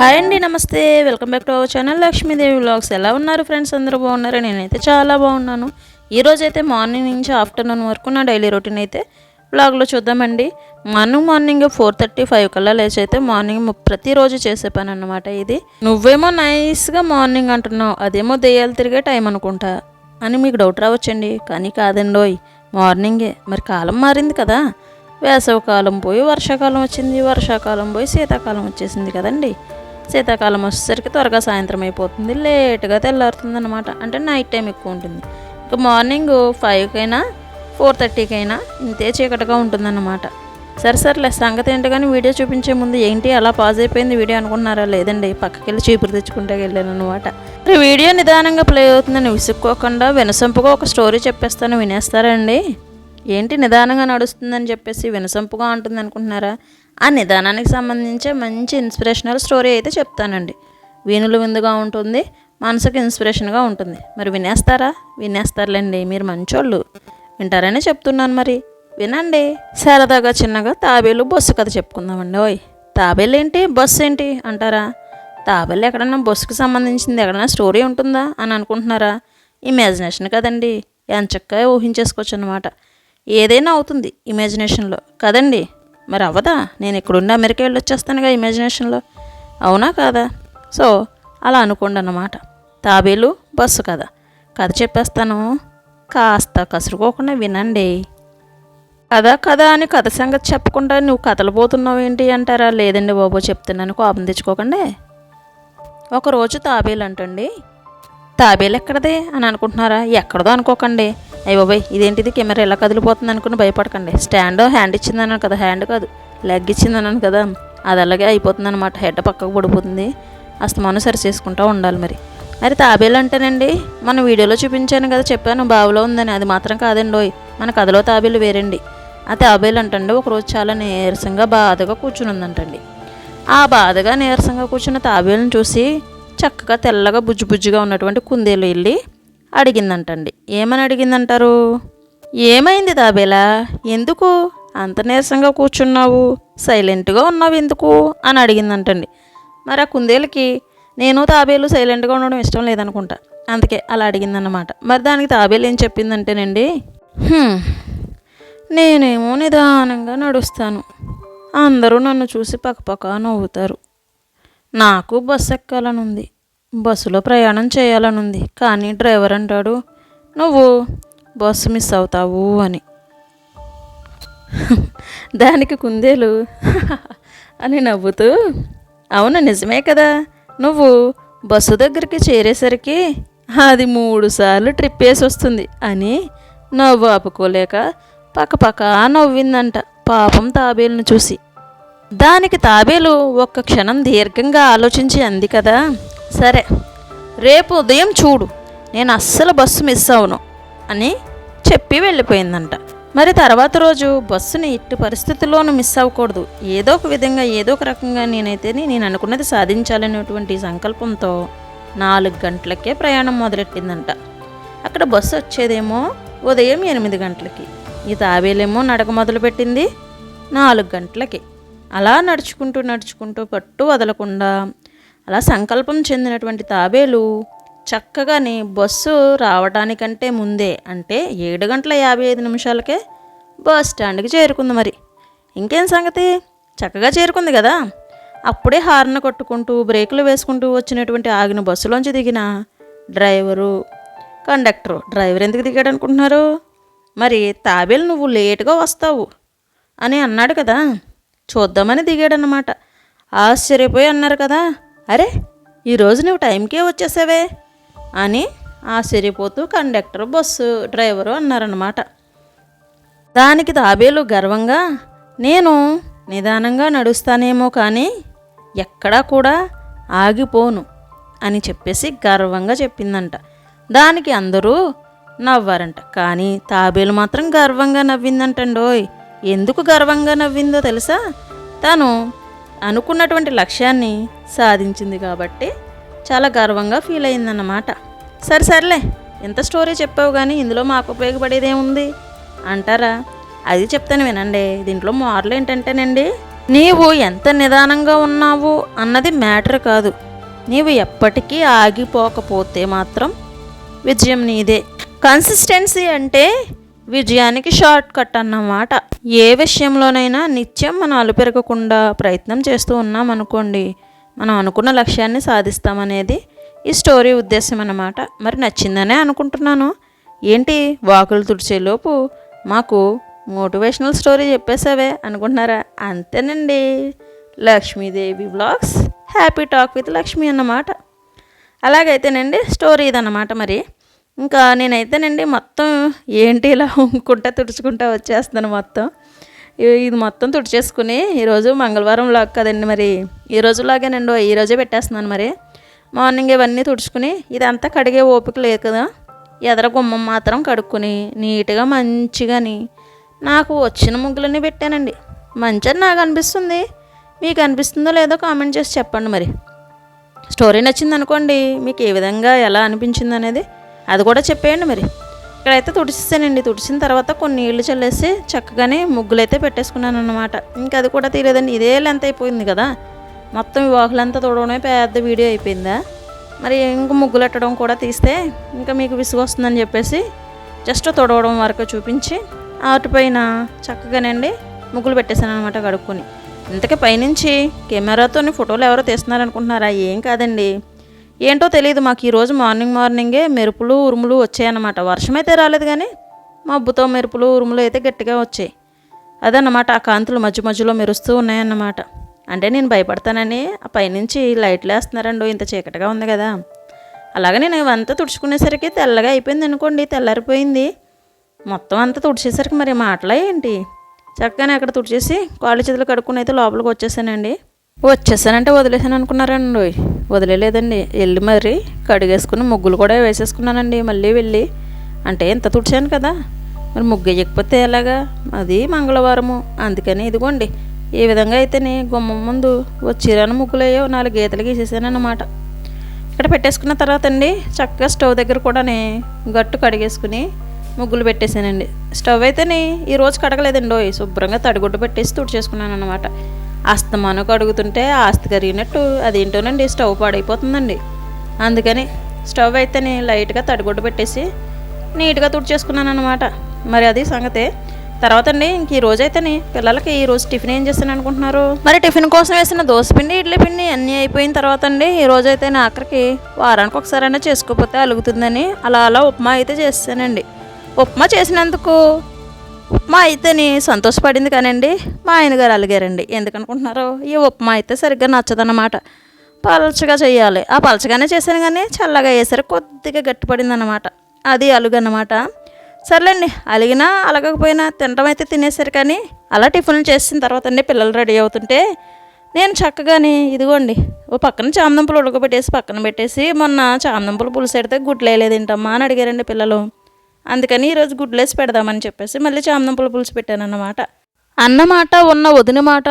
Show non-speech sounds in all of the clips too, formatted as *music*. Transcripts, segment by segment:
Hi అండి నమస్తే. Welcome back to our channel Lakshmidevi vlogs. ఎలా ఉన్నారు ఫ్రెండ్స్? అందరూ బాగున్నారు? నేనైతే చాలా బాగున్నాను. ఈ అయితే మార్నింగ్ నుంచి ఆఫ్టర్నూన్ వరకు నా డైలీ రొటీన్ అయితే బ్లాగ్లో చూద్దామండి. Morning morning four thirty five కల్లా లేచి అయితే మార్నింగ్ ప్రతిరోజు చేసే పని అన్నమాట ఇది. నువ్వేమో నైస్గా మార్నింగ్ అంటున్నావు అదేమో దెయ్యాలు తిరిగే టైం అనుకుంటా అని మీకు డౌట్ రావచ్చండి. కానీ కాదండోయ్ మార్నింగే. మరి కాలం మారింది కదా. వేసవకాలం పోయి వర్షాకాలం వచ్చింది వర్షాకాలం పోయి శీతాకాలం వచ్చేసింది కదండి. శీతాకాలం వచ్చేసరికి త్వరగా సాయంత్రం అయిపోతుంది. లేట్గా తెల్లారుతుంది అనమాట అంటే నైట్ టైం ఎక్కువ ఉంటుంది. ఇంకా మార్నింగ్ ఫైవ్కైనా ఫోర్ థర్టీకైనా ఇంతే చీకటిగా ఉంటుందన్నమాట. సరే సర్లే. సంగతి ఏంటో కానీ వీడియో చూపించే ముందు ఏంటి అలా పాజ్ అయిపోయింది వీడియో అనుకుంటున్నారా? లేదండి. పక్కకి వెళ్ళి చీపురు తెచ్చుకుంటే వెళ్ళాను అనమాట వీడియో నిదానంగా ప్లే అవుతుందని విసుక్కోకుండా వినసొంపుగా ఒక స్టోరీ చెప్పేస్తాను. వినేస్తారండి ఏంటి నిదానంగా నడుస్తుందని చెప్పేసి వినసొంపుగా ఉంటుంది అనుకుంటున్నారా ఆ నిదానానికి సంబంధించే మంచి ఇన్స్పిరేషనల్ స్టోరీ అయితే చెప్తానండి. వీణులు విందుగా ఉంటుంది మనసుకు ఇన్స్పిరేషన్గా ఉంటుంది. మరి వినేస్తారా? వినేస్తారులేండి మీరు మంచోళ్ళు. వింటారని చెప్తున్నాను మరి. వినండి. సరదాగా చిన్నగా తాబేలు బస్సు కథ చెప్పుకుందామండి. ఓయ్ తాబేలు ఏంటి బస్సు ఏంటి అంటారా? తాబేలు ఎక్కడన్నా బస్సుకు సంబంధించింది ఎక్కడన్నా స్టోరీ ఉంటుందా అని అనుకుంటున్నారా? ఇమాజినేషన్ కదండి. ఎంత ఊహించేసుకోవచ్చు అనమాట ఏదైనా అవుతుంది ఇమాజినేషన్లో. కదండి. మరి అవ్వదా? నేను ఇక్కడుండి అమెరికా వెళ్ళి వచ్చేస్తానుగా ఇమాజినేషన్లో. అవునా కాదా? సో అలా అనుకోండి అన్నమాట తాబేలు బస్సు కదా. కథ చెప్పేస్తాను. కాస్త కసురుకోకుండా వినండి. కదా కదా అని కథ సంగతి చెప్పకుండా నువ్వు కథలు పోతున్నావు ఏంటి అంటారా? లేదండి బాబు చెప్తున్నాను. కోపం తెచ్చుకోకండి. ఒకరోజు తాబేలు అంటండి తాబేలు ఎక్కడదే? అని అనుకుంటున్నారా? ఎక్కడదో అనుకోకండి. అయ్య బాబాయ్ ఇదేంటిది? కెమెరా ఎలా కదిలిపోతుంది అనుకుని భయపడకండి. స్టాండ్ హ్యాండ్ ఇచ్చిందన్నాను కదా హ్యాండ్ కాదు. లెగ్ ఇచ్చిందన్నాను కదా అది అలాగే అయిపోతుంది అనమాట హెడ్ పక్కకు పడిపోతుంది. అస్తమానం సరి చేసుకుంటూ ఉండాలి మరి. మరి తాబేలు అంటేనండి మన వీడియోలో చూపించాను కదా చెప్పాను బావిలో ఉందని. అది మాత్రం కాదండి ఓయ్ మన కథలో తాబేలు వేరండి. ఆ తాబేలు అంటండి ఒకరోజు చాలా నీరసంగా బాధగా కూర్చుని ఉందంటండి ఆ బాధగా నీరసంగా కూర్చున్న తాబేలుని చూసి చక్కగా తెల్లగా బుజ్జు బుజ్జుగా ఉన్నటువంటి కుందేలు వెళ్ళి అడిగిందంటండి. ఏమని అడిగిందంటారు? ఏమైంది తాబేలా ఎందుకు? అంత నీరసంగా కూర్చున్నావు. సైలెంట్గా ఉన్నావు ఎందుకు? అని అడిగిందంటండి. మరి ఆ కుందేలకి నేను తాబేలు సైలెంట్గా ఉండడం ఇష్టం లేదనుకుంటా. అందుకే అలా అడిగిందన్నమాట. మరి దానికి తాబేలు ఏం చెప్పిందంటేనండి నేనేమో నిదానంగా నడుస్తాను. అందరూ నన్ను చూసి పక్కపక్క నవ్వుతారు. నాకు బస్సు ఎక్కాలనుంది బస్సులో ప్రయాణం చేయాలనుంది కానీ డ్రైవర్ అంటాడు నువ్వు బస్సు మిస్ అవుతావు అని. *laughs* దానికి కుందేలు *laughs* అని నవ్వుతూ అవును నిజమే కదా. నువ్వు బస్సు దగ్గరికి చేరేసరికి అది మూడు సార్లు ట్రిప్ వేసి వస్తుంది అని నవ్వు ఆపుకోలేక పక్కపక్క నవ్విందంట పాపం తాబేలును చూసి. దానికి తాబేలు ఒక్క క్షణం దీర్ఘంగా ఆలోచించి అంది కదా సరే రేపు ఉదయం చూడు నేను అస్సలు బస్సు మిస్ అవును అని చెప్పి వెళ్ళిపోయిందంట. మరి తర్వాత రోజు బస్సుని ఇట్టి పరిస్థితుల్లోనూ మిస్ అవ్వకూడదు. ఏదో ఒక విధంగా ఏదో ఒక రకంగా నేనైతే నేను అనుకున్నది సాధించాలనేటువంటి సంకల్పంతో నాలుగు గంటలకే ప్రయాణం మొదలెట్టిందంట. అక్కడ బస్సు వచ్చేదేమో ఉదయం ఎనిమిది గంటలకి. ఈ తాబేలేమో నడక మొదలుపెట్టింది నాలుగు గంటలకి. అలా నడుచుకుంటూ నడుచుకుంటూ పట్టు వదలకుండా అలా సంకల్పం చెందినటువంటి తాబేలు చక్కగాని బస్సు రావడానికంటే ముందే అంటే ఏడు గంటల యాభై ఐదు నిమిషాలకే బస్ స్టాండ్కి చేరుకుంది మరి. ఇంకేం సంగతి? చక్కగా చేరుకుంది కదా. అప్పుడే హార్న్ కొట్టుకుంటూ బ్రేకులు వేసుకుంటూ వచ్చినటువంటి ఆగిన బస్సులోంచి దిగిన డ్రైవరు కండక్టరు. డ్రైవర్ ఎందుకు దిగాడు అనుకుంటున్నారు మరి తాబేలు నువ్వు లేటుగా వస్తావు అని అన్నాడు కదా. చూద్దామని దిగాడనమాట ఆశ్చర్యపోయి అన్నారు కదా. అరే ఈరోజు నువ్వు టైంకే వచ్చేసావే అని ఆశ్చర్యపోతూ కండక్టర్ బస్సు డ్రైవరు అన్నారన్నమాట. దానికి తాబేలు గర్వంగా నేను నిదానంగా నడుస్తానేమో కానీ ఎక్కడా కూడా ఆగిపోను అని చెప్పేసి గర్వంగా చెప్పిందంట. దానికి అందరూ నవ్వారంట. కానీ తాబేలు మాత్రం గర్వంగా నవ్విందంటండోయ్. ఎందుకు గర్వంగా నవ్విందో తెలుసా? తను అనుకున్నటువంటి లక్ష్యాన్ని సాధించింది కాబట్టి చాలా గర్వంగా ఫీల్ అయిందన్నమాట. సరే సర్లే ఎంత స్టోరీ చెప్పావు కానీ ఇందులో మాకు ఉపయోగపడేదేముంది? అంటారా? అది చెప్తాను వినండి. దీంట్లో మోరల్ ఏంటంటేనండి నీవు ఎంత నిదానంగా ఉన్నావు అన్నది మ్యాటర్ కాదు. నీవు ఎప్పటికీ ఆగిపోకపోతే మాత్రం విజయం నీదే. కన్సిస్టెన్సీ అంటే విజయానికి షార్ట్ కట్ అన్నమాట. ఏ విషయంలోనైనా నిత్యం మనం అలుపెరగకుండా ప్రయత్నం చేస్తూ ఉన్నాం అనుకోండి. మనం అనుకున్న లక్ష్యాన్ని సాధిస్తామనేది ఈ స్టోరీ ఉద్దేశం అన్నమాట. మరి నచ్చిందనే అనుకుంటున్నాను. ఏంటి? వాకులు తుడిచేలోపు మాకు మోటివేషనల్ స్టోరీ చెప్పేసావే అనుకుంటున్నారా? అంతేనండి. Lakshmidevi blogs happy talk with Lakshmi అన్నమాట. అలాగైతేనండి స్టోరీ ఇదన్నమాట మరి. ఇంకా నేనైతేనండి మొత్తం ఏంటి ఇలా ఉంకుంటా తుడుచుకుంటా వచ్చేస్తున్నాను మొత్తం. ఇది మొత్తం తుడిచేసుకుని ఈరోజు మంగళవారం లాగ్ కదండి మరి. ఈ రోజు లాగేనండి ఈ రోజే పెట్టేస్తున్నాను మరి. మార్నింగ్ ఇవన్నీ తుడుచుకుని ఇదంతా కడిగే ఓపిక లేదు కదా. ఎదర గుమ్మం మాత్రం కడుక్కొని నీట్గా మంచిగాని నాకు వచ్చిన ముగ్గులన్నీ పెట్టానండి. మంచిగా నాకు అనిపిస్తుంది. మీకు అనిపిస్తుందో లేదో కామెంట్ చేసి చెప్పండి మరి. స్టోరీ నచ్చింది అనుకోండి మీకు ఏ విధంగా ఎలా అనిపించింది అనేది అది కూడా చెప్పేయండి మరి. ఇక్కడైతే తుడిచేసానండి. తుడిచిన తర్వాత కొన్ని నీళ్ళు చల్లేసి చక్కగానే ముగ్గులైతే పెట్టేసుకున్నాను అనమాట ఇంకా అది కూడా తీయలేదండి. ఇదే లెంత్ అయిపోయింది కదా. మొత్తం ఈ వాకులంతా తుడవడమే పెద్ద వీడియో అయిపోయిందా? మరి ఇంక ముగ్గులు పెట్టడం కూడా తీస్తే ఇంకా మీకు విసుగు వస్తుందని చెప్పేసి జస్ట్ తుడవడం వరకు చూపించి వాటిపైన చక్కగానండి ముగ్గులు పెట్టేశాను అనమాట కడుక్కొని. ఇంతకీ పైనుంచి కెమెరాతోని ఫోటోలు ఎవరో తీస్తున్నారనుకుంటున్నారా? ఏం కాదండి. ఏంటో తెలియదు మాకు ఈరోజు మార్నింగ్ మార్నింగే మెరుపులు ఉరుములు వచ్చాయన్నమాట. వర్షమైతే రాలేదు కానీ మబ్బుతో మెరుపులు ఉరుములు అయితే గట్టిగా వచ్చాయి. అదన్నమాట ఆ కాంతులు మధ్య మధ్యలో మెరుస్తూ ఉన్నాయన్నమాట. అంటే నేను భయపడతానని ఆ పైనుంచి లైట్లు వేస్తున్నారండి ఇంత చీకటిగా ఉంది కదా. అలాగే నేను ఇవంతా తుడుచుకునేసరికి తెల్లగా అయిపోయింది అనుకోండి తెల్లారిపోయింది. మొత్తం అంతా తుడిచేసరికి మరి మాటలా ఏంటి? చక్కగానే అక్కడ తుడిచేసి కాళ్ళు చేతులు కడుక్కుని అయితే లోపలికి వచ్చేసానండి. వచ్చేసానంటే వదిలేసాను అనుకున్నారండి వదిలేలేదండి. వెళ్ళి మరి కడిగేసుకుని ముగ్గులు కూడా వేసేసుకున్నానండి మళ్ళీ వెళ్ళి. అంటే ఇంత తుడిచాను కదా. మరి ముగ్గు వేయకపోతే ఎలాగా? అది మంగళవారము. అందుకని ఇదిగోండి. ఈ విధంగా అయితేనే గుమ్మం ముందు వచ్చిరాను ముగ్గులయ్యో నాలుగు గీతలు గీసేసాను అన్నమాట ఇక్కడ పెట్టేసుకున్న తర్వాత అండి చక్కగా స్టవ్ దగ్గర కూడానే గట్టు కడిగేసుకుని ముగ్గులు పెట్టేశానండి స్టవ్ అయితేనే ఈరోజు కడగలేదండి శుభ్రంగా తడిగుడ్డు పెట్టేసి తుడిచేసుకున్నాను అనమాట అస్తమానం కడుగుతుంటే ఆస్తి కరిగినట్టు అదేంటోనండి స్టవ్ పాడైపోతుందండి. అందుకని స్టవ్ అయితేనే లైట్గా తడిగుడ్డు పెట్టేసి నీట్గా తుడిచేసుకున్నాను అనమాట మరి అది సంగతే. తర్వాత అండి ఇంక ఈ రోజు అయితేనే పిల్లలకి ఈ రోజు టిఫిన్ ఏం చేస్తాను అనుకుంటున్నారు మరి టిఫిన్ కోసం వేసిన దోశ పిండి ఇడ్లీ పిండి అన్నీ అయిపోయిన తర్వాత అండి ఈ రోజు అయితే నా ఆఖరికి వారానికి ఒకసారైనా చేసుకోకపోతే అలుగుతుందని అలా అలా ఉప్మా అయితే చేస్తానండి. ఉప్మా చేసినందుకు ఉప్మా అయితేని సంతోషపడింది కానండి మా ఆయనగారు అలిగారండి. ఎందుకనుకుంటున్నారు? ఈ ఉప్మా అయితే సరిగ్గా నచ్చదన్నమాట. పలచగా చేయాలి ఆ పలచగానే చేశాను కానీ చల్లగా వేసారు. కొద్దిగా గట్టిపడింది అనమాట అది అలుగన్నమాట. సర్లేండి అలిగినా అలగకపోయినా తినడం అయితే తినేసారు కానీ అలా టిఫిన్లు చేసిన తర్వాత అండి పిల్లలు రెడీ అవుతుంటే నేను చక్కగాని ఇదిగోండి ఓ పక్కన చామదుంపలు ఉడకబెట్టేసి పక్కన పెట్టేసి మొన్న చామదుంపలు పులుసు పెడితే గుడ్లు వేయలేదేంటమ్మా అని అడిగారండి పిల్లలు. అందుకని ఈరోజు గుడ్లేసి పెడదామని చెప్పేసి మళ్ళీ చామదుంపల పులుసు పెట్టాను అన్నమాట అన్నమాట ఉన్న వదిన మాట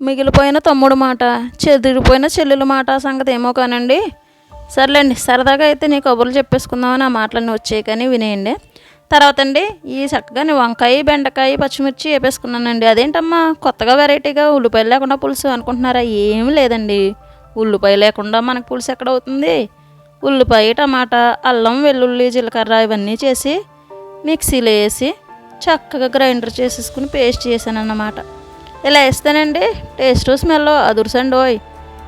మిగిలిపోయిన తమ్ముడు మాట చెదిరిపోయిన చెల్లెల మాట సంగతి ఏమో కానండి. సర్లేండి సరదాగా అయితే నీ కబుర్లు చెప్పేసుకుందామని ఆ మాటలన్నీ వచ్చాయి కానీ వినేయండి. తర్వాత అండి ఈ చక్కగా వంకాయ బెండకాయ పచ్చిమిర్చి వేపేసుకున్నానండి. అదేంటమ్మా కొత్తగా వెరైటీగా ఉల్లిపాయలు లేకుండా పులుసు అనుకుంటున్నారా? ఏమి లేదండి. ఉల్లిపాయ లేకుండా మనకు పులుసు ఎక్కడ అవుతుంది? ఉల్లిపాయ టమాటా అల్లం వెల్లుల్లి జీలకర్ర ఇవన్నీ చేసి మిక్సీలో వేసి చక్కగా గ్రైండర్ చేసేసుకుని పేస్ట్ చేశాను అన్నమాట ఇలా వేస్తానండి. టేస్ట్ స్మెల్ అదురుసండి ఓయ్.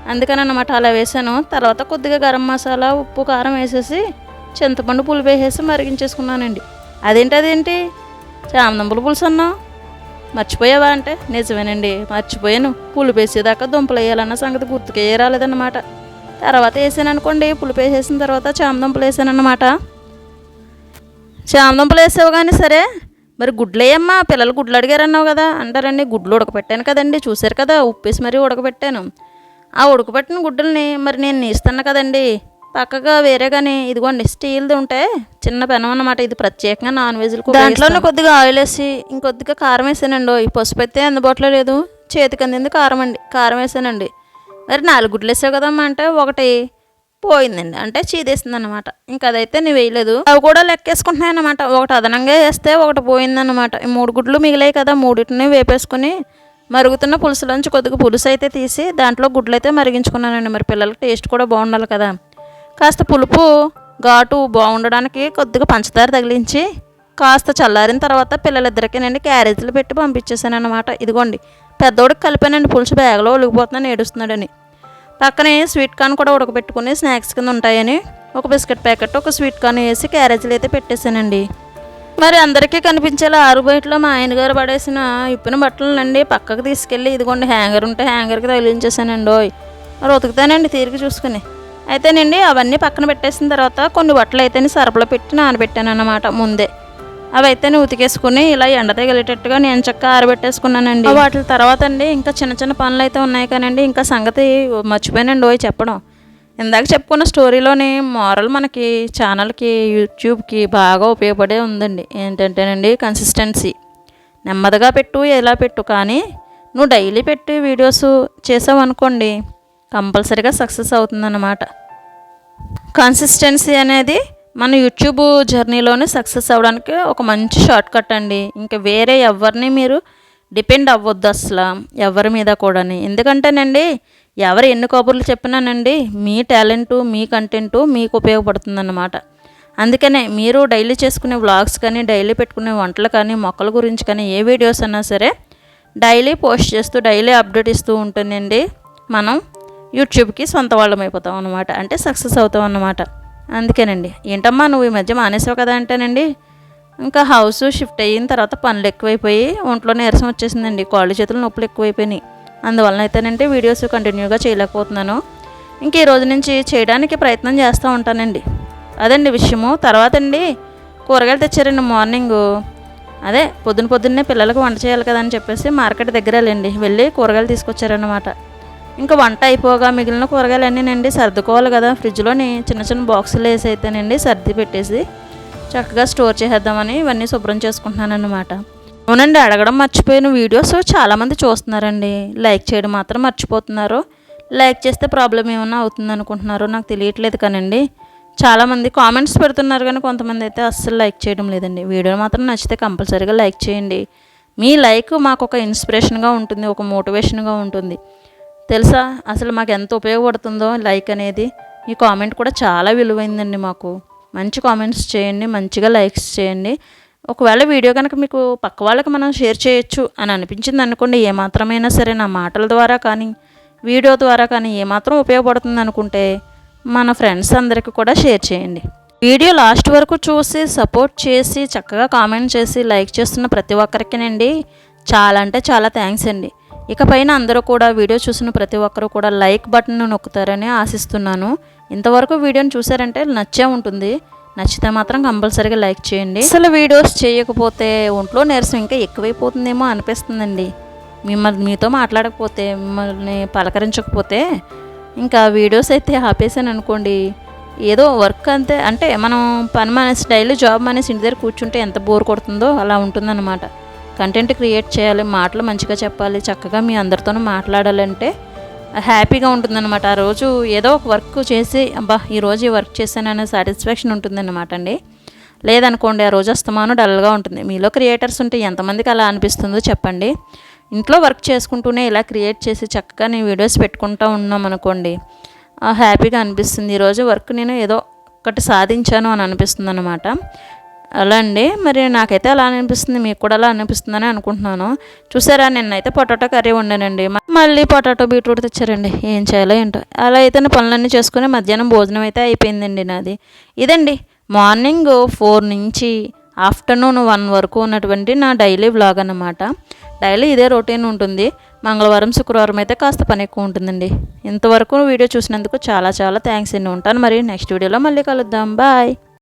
అందుకని అన్నమాట అలా వేసాను. తర్వాత కొద్దిగా గరం మసాలా ఉప్పు కారం వేసేసి చింతపండు పులుపు వేసేసి మరిగించేసుకున్నానండి. అదేంటి అదేంటి చామదుంపల పులుసు అన్నావు. మర్చిపోయావా అంటే? నిజమేనండి. మర్చిపోయాను. పులుపు వేసేదాకా దుంపలు వేయాలన్న సంగతి గుర్తుకే రాలేదన్నమాట. తర్వాత వేసాను అనుకోండి పులుపు వేసేసిన తర్వాత చామదుంపలు వేసాను అన్నమాట చామదుంపలు వేసావు కానీ సరే. మరి గుడ్లు వేయమ్మా పిల్లలు గుడ్లు అడిగారన్నావు కదా. అంటారండి గుడ్లు ఉడకపెట్టాను కదండి. చూశారు కదా ఉప్పేసి మరీ ఉడకబెట్టాను. ఆ ఉడకబెట్టిన గుడ్డల్ని మరి నేను నీస్తాను కదండి. పక్కగా వేరేగాని ఇదిగోండి స్టీల్ది ఉంటే చిన్న పెనం అన్నమాట. ఇది ప్రత్యేకంగా నాన్ వెజ్లకు దాంట్లోనే కొద్దిగా ఆయిల్ వేసి ఇంకొద్దిగా కారం వేసానండి. ఈ పసుపు అయితే అందుబాటులో లేదు. చేతికి అందింది కారం అండి. కారం వేసానండి. మరి నాలుగు గుడ్లు వేసావు కదమ్మా అంటే ఒకటి. పోయిందండి. అంటే చీదేసింది అనమాట ఇంకా అదైతే నేను వేయలేదు. అవి కూడా లెక్కేసుకుంటున్నాయి అనమాట ఒకటి అదనంగా వేస్తే ఒకటి పోయిందన్నమాట. ఈ మూడు గుడ్లు మిగిలాయి కదా మూడింటిని వేపేసుకుని మరుగుతున్న పులుసులోంచి కొద్దిగా పులుసు అయితే తీసి దాంట్లో గుడ్లు అయితే మరిగించుకున్నానండి. మరి పిల్లలకి టేస్ట్ కూడా బాగుండాలి కదా. కాస్త పులుపు ఘాటు బాగుండడానికి కొద్దిగా పంచదార తగిలించి కాస్త చల్లారిన తర్వాత పిల్లలిద్దరికీ నేను క్యారేజీలు పెట్టి పంపించేసాను అనమాట ఇదిగోండి పెద్దోడికి కలిపానండి. పులుసు బ్యాగ్లో ఒలిగిపోతున్నాను ఏడుస్తున్నాడని. పక్కనే స్వీట్ కార్న్ కూడా ఉడకబెట్టుకుని స్నాక్స్ కింద ఉంటాయని ఒక బిస్కెట్ ప్యాకెట్ ఒక స్వీట్ కార్న్ వేసి క్యారేజీలు అయితే పెట్టేశానండి. మరి అందరికీ కనిపించేలా ఆరు బయటలో మా ఆయన గారు పడేసిన ఇప్పిన బట్టలనండి పక్కకు తీసుకెళ్ళి ఇదిగోండి హ్యాంగర్ ఉంటే హ్యాంగర్కి తగిలించేసానండి ఓయ్. మరి ఉతుకుతానండి తీరిక చూసుకుని. అయితేనండి అవన్నీ పక్కన పెట్టేసిన తర్వాత కొన్ని బట్టలు అయితే సరఫలో పెట్టి నానబెట్టాను అన్నమాట ముందే. అవి అయితే ఉతికేసుకుని ఇలా ఎండ తగిలేటట్టుగా నేను చక్క ఆరబెట్టేసుకున్నానండి. వాటి తర్వాత అండి ఇంకా చిన్న చిన్న పనులు అయితే ఉన్నాయి కానండి ఇంకా సంగతి మర్చిపోయానండి పోయి చెప్పడం. ఇందాక చెప్పుకున్న స్టోరీలోని మోరల్ మనకి ఛానల్కి యూట్యూబ్కి బాగా ఉపయోగపడే ఉందండి. ఏంటంటేనండి కన్సిస్టెన్సీ నెమ్మదిగా పెట్టు ఎలా పెట్టు కానీ నువ్వు డైలీ పెట్టి వీడియోస్ చేసావు అనుకోండి కంపల్సరీగా సక్సెస్ అవుతుందన్నమాట. కన్సిస్టెన్సీ అనేది మన యూట్యూబ్ జర్నీలోనే సక్సెస్ అవ్వడానికి ఒక మంచి షార్ట్ కట్ అండి. ఇంకా వేరే ఎవరిని మీరు డిపెండ్ అవ్వద్దు అసలు ఎవరి మీద కూడాని. ఎందుకంటేనండి ఎవరు ఎన్ని కబుర్లు చెప్పినానండి మీ టాలెంటు మీ కంటెంటు మీకు ఉపయోగపడుతుందన్నమాట. అందుకనే మీరు డైలీ చేసుకునే వ్లాగ్స్ కానీ డైలీ పెట్టుకునే వంటలు కానీ మొక్కల గురించి కానీ ఏ వీడియోస్ అన్నా సరే డైలీ పోస్ట్ చేస్తూ డైలీ అప్డేట్ ఇస్తూ ఉంటుందండి మనం యూట్యూబ్కి సొంత వాళ్ళం అయిపోతాం అనమాట అంటే సక్సెస్ అవుతాం అన్నమాట. అందుకేనండి. ఏంటమ్మా నువ్వు ఈ మధ్య మానేసావు కదా అంటేనండి ఇంకా హౌస్ షిఫ్ట్ అయిన తర్వాత పనులు ఎక్కువైపోయి ఒంట్లో నీరసం వచ్చేసిందండి. కాళ్ళు చేతులు నొప్పులు ఎక్కువైపోయినాయి. అందువలన అయితేనంటే వీడియోస్ కంటిన్యూగా చేయలేకపోతున్నాను. ఇంక ఈ రోజు నుంచి చేయడానికి ప్రయత్నం చేస్తూ ఉంటానండి. అదండి విషయము. తర్వాత అండి కూరగాయలు తెచ్చారండి మార్నింగ్ అదే పొద్దున పొద్దున్నే పిల్లలకు వంట చేయాలి కదా అని చెప్పేసి మార్కెట్ దగ్గర వెళ్ళండి. వెళ్ళి కూరగాయలు తీసుకొచ్చారన్నమాట. ఇంకా వంట అయిపోగా మిగిలిన కూరగాయలు అన్నీ నండి సర్దుకోవాలి కదా. ఫ్రిడ్జ్లోని చిన్న చిన్న బాక్సులు వేసి అయితేనండి సర్ది పెట్టేసి చక్కగా స్టోర్ చేసేద్దామని ఇవన్నీ శుభ్రం చేసుకుంటున్నాను అన్నమాట అవునండి అడగడం మర్చిపోయిన వీడియోస్ చాలామంది చూస్తున్నారండి. లైక్ చేయడం మాత్రం మర్చిపోతున్నారు. లైక్ చేస్తే ప్రాబ్లం ఏమన్నా అవుతుంది అనుకుంటున్నారో నాకు తెలియట్లేదు కానండి. చాలామంది కామెంట్స్ పెడుతున్నారు కానీ కొంతమంది అయితే అస్సలు లైక్ చేయడం లేదండి. వీడియో మాత్రం నచ్చితే కంపల్సరీగా లైక్ చేయండి. మీ లైక్ మాకు ఒక ఇన్స్పిరేషన్గా ఉంటుంది ఒక మోటివేషన్గా ఉంటుంది. తెలుసా? అసలు మాకు ఎంత ఉపయోగపడుతుందో లైక్ అనేది. ఈ కామెంట్ కూడా చాలా విలువైందండి మాకు. మంచి కామెంట్స్ చేయండి మంచిగా లైక్స్ చేయండి. ఒకవేళ వీడియో కనుక మీకు పక్క వాళ్ళకి మనం షేర్ చేయొచ్చు అని అనిపించింది అనుకోండి ఏమాత్రమైనా సరే నా మాటల ద్వారా కానీ వీడియో ద్వారా కానీ ఏమాత్రం ఉపయోగపడుతుంది అనుకుంటే మన ఫ్రెండ్స్ అందరికీ కూడా షేర్ చేయండి. వీడియో లాస్ట్ వరకు చూసి సపోర్ట్ చేసి చక్కగా కామెంట్ చేసి లైక్ చేస్తున్న ప్రతి ఒక్కరికినండి. చాలా అంటే చాలా థ్యాంక్స్ అండి. ఇకపైన అందరూ కూడా వీడియో చూసిన ప్రతి ఒక్కరూ కూడా లైక్ బటన్ నొక్కుతారని ఆశిస్తున్నాను. ఇంతవరకు వీడియోని చూసారంటే నచ్చే ఉంటుంది. నచ్చితే మాత్రం కంపల్సరీగా లైక్ చేయండి. అసలు వీడియోస్ చేయకపోతే ఒంట్లో నీరసం ఇంకా ఎక్కువైపోతుందేమో అనిపిస్తుందండి. మిమ్మల్ని మీతో మాట్లాడకపోతే మిమ్మల్ని పలకరించకపోతే ఇంకా వీడియోస్ అయితే ఆపేసాను అనుకోండి. ఏదో వర్క్ అంతే. అంటే మనం పని మానేసి డైలీ జాబ్ మానేసి ఇంటి దగ్గర కూర్చుంటే ఎంత బోర్ కొడుతుందో అలా ఉంటుందన్నమాట. కంటెంట్ క్రియేట్ చేయాలి మాటలు మంచిగా చెప్పాలి చక్కగా మీ అందరితోనూ మాట్లాడాలంటే హ్యాపీగా ఉంటుందన్నమాట. ఆ రోజు ఏదో ఒక వర్క్ చేసి అబ్బా ఈరోజు ఈ వర్క్ చేశాననే సాటిస్ఫాక్షన్ ఉంటుందన్నమాట అండి. లేదనుకోండి ఆ రోజు అస్తమానం డల్గా ఉంటుంది. మీలో క్రియేటర్స్ ఉంటే ఎంతమందికి అలా అనిపిస్తుందో చెప్పండి. ఇంట్లో వర్క్ చేసుకుంటూనే ఇలా క్రియేట్ చేసి చక్కగా నేను వీడియోస్ పెట్టుకుంటూ ఉన్నాం అనుకోండి హ్యాపీగా అనిపిస్తుంది. ఈరోజు వర్క్ నేను ఏదో ఒకటి సాధించాను అని అనిపిస్తుంది అనమాట అలా అండి. మరి నాకైతే అలా అనిపిస్తుంది మీకు కూడా అలా అనిపిస్తుందని అనుకుంటున్నాను. చూసారా నిన్నైతే పొటాటో కర్రీ వండానండి. మళ్ళీ పొటాటో బీట్రూట్ తెచ్చారండి. ఏం చేయాలో ఏంటో. అలా అయితే పనులన్నీ చేసుకుని మధ్యాహ్నం భోజనం అయితే అయిపోయిందండి నాది. ఇదండి. మార్నింగ్ ఫోర్ నుంచి ఆఫ్టర్నూన్ వన్ వరకు ఉన్నటువంటి నా డైలీ వ్లాగ్ అనమాట డైలీ ఇదే రొటీన్ ఉంటుంది. మంగళవారం శుక్రవారం అయితే కాస్త పని ఎక్కువ ఉంటుందండి. ఇంతవరకు వీడియో చూసినందుకు చాలా చాలా థ్యాంక్స్ అండి. ఉంటాను మరి నెక్స్ట్ వీడియోలో మళ్ళీ కలుద్దాం. బాయ్.